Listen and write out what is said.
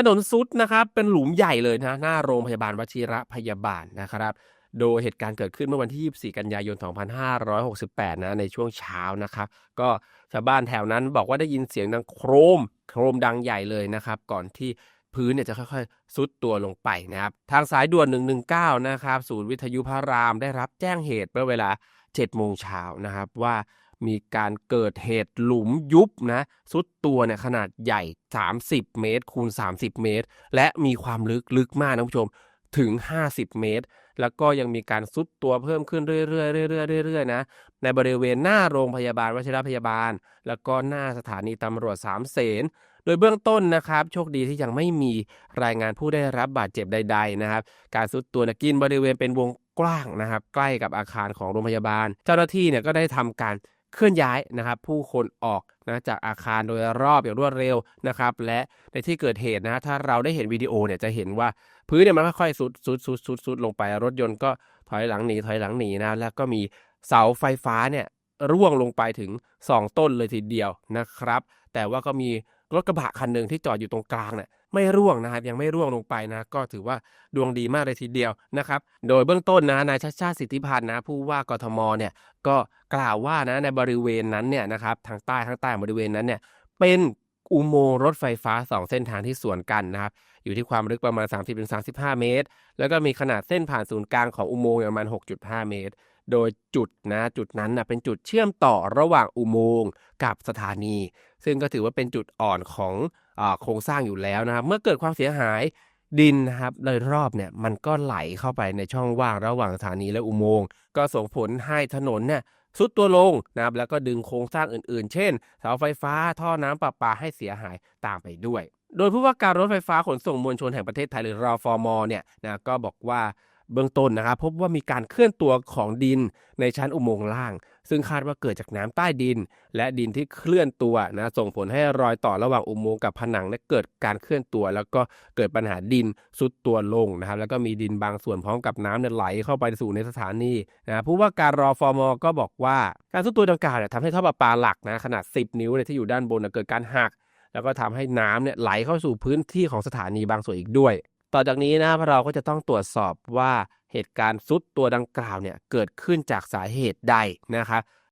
ถนนซุดนะครับ เป็นหลุมใหญ่เลยนะหน้าโรงพยาบาลวชิระพยาบาลนะครับ โดยเหตุการณ์เกิดขึ้นเมื่อวันที่ 24 กันยายน 2568 นะในช่วงเช้านะครับ ก็ชาวบ้านแถวนั้นบอกว่าได้ยินเสียงดังโครม โครมดังใหญ่เลยนะครับ ก่อนที่พื้นเนี่ยจะค่อยๆซุดตัวลงไปนะครับ ทางสายด่วน 119 นะครับ ศูนย์วิทยุพระรามได้รับแจ้งเหตุเมื่อเวลา 7 โมงเช้านะครับว่า มีการเกิดเหตุหลุมยุบนะซุดตัวเนี่ยขนาดใหญ่ 30 เมตร คูณ 30 เมตร และมีความลึกลึกมากนะคุณผู้ชมถึง 50 เมตร แล้วก็ยังมีการซุดตัวเพิ่มขึ้นเรื่อยๆเรื่อยๆเรื่อยๆนะ ในบริเวณหน้าโรงพยาบาลวชิรพยาบาล แล้วก็หน้าสถานีตำรวจสามเสน โดยเบื้องต้นนะครับ โชคดีที่ยังไม่มีรายงานผู้ได้รับบาดเจ็บใด ๆนะครับ การซุดตัวนะกินบริเวณเป็นวงกว้างนะครับ ใกล้กับอาคารของโรงพยาบาล เจ้าหน้าที่เนี่ยก็ได้ทำการ เคลื่อนย้ายนะครับ ผู้คนออกนะจากอาคารโดยรอบอย่างรวดเร็วนะครับ และในที่เกิดเหตุนะถ้าเราได้เห็นวิดีโอเนี่ยจะเห็นว่าพื้นเนี่ยมันค่อยๆซุดซุดซุดซุดซุดลงไปรถยนต์ก็ถอยหลังหนีถอยหลังหนีนะแล้วก็มีเสาไฟฟ้าเนี่ยร่วงลงไปถึง 2 ต้นเลยทีเดียวนะครับ แต่ว่าก็มีรถกระบะคันหนึ่งที่จอดอยู่ตรงกลางเนี่ยไม่ร่วงนะครับยังไม่ร่วงลงไปนะ ก็ถือว่าดวงดีมากเลยทีเดียวนะครับ โดยเบื้องต้นนะนายชาชาติสิทธิพันธ์นะผู้ว่ากทมเนี่ยก็ กล่าวว่านะในบริเวณนั้นเนี่ยนะครับทางใต้ทางใต้บริเวณนั้นเนี่ยเป็นอุโมงค์รถไฟฟ้า 2 เส้นทางที่สวนกันนะครับอยู่ที่ความลึกประมาณ 30-35 เมตร แล้วก็มีขนาดเส้นผ่านศูนย์กลางของอุโมงค์ประมาณ 6.5 เมตร โดยจุดนะจุดนั้นนะเป็นจุดเชื่อมต่อระหว่างอุโมงค์กับสถานี ซึ่งก็ถือว่าเป็นจุดอ่อนของอโครงสร้างอยู่แล้วนะครับ เมื่อเกิดความเสียหายดินนะครับโดยรอบเนี่ยมันก็ไหลเข้าไปในช่องว่างระหว่างสถานีและอุโมงค์ก็ส่งผลให้ถนนเนี่ย ซุดตัวลงนะครับแล้วก็ดึงโครงสร้างอื่นๆ เช่น เสาไฟฟ้าท่อน้ำประปาให้เสียหายตามไปด้วย โดยผู้ว่าการรถไฟฟ้าขนส่งมวลชนแห่งประเทศไทยหรือรอฟอมเนี่ยนะก็บอกว่า เบื้องต้นนะครับพบว่ามีการเคลื่อนตัวของดินในชั้นอุโมงค์ล่าง ซึ่งคาดว่าเกิดจากน้ำใต้ดิน และดินที่เคลื่อนตัวนะส่งผลให้รอยต่อระหว่างอุโมงค์กับผนังเนี่ยเกิดการเคลื่อนตัว แล้วก็เกิดปัญหาดินซุดตัวลงนะครับแล้วก็มีดินบางส่วนพร้อมกับน้ำเนี่ยไหลเข้าไปสู่ในสถานีนะผู้ว่าการรอฟอมก็บอกว่าการซุดตัวดังกล่าวเนี่ยทำให้ท่อประปาหลักนะขนาด 10 นิ้วเนี่ยที่อยู่ด้านบนนะเกิดการหักแล้วก็ทำให้น้ำเนี่ยไหลเข้าสู่พื้นที่ของสถานีบางส่วนอีกด้วย ต่อจากนี้นะเราก็จะต้องตรวจสอบว่าเหตุการณ์ซุดตัวดังกล่าวเนี่ยเกิดขึ้นจากสาเหตุใดนะครับ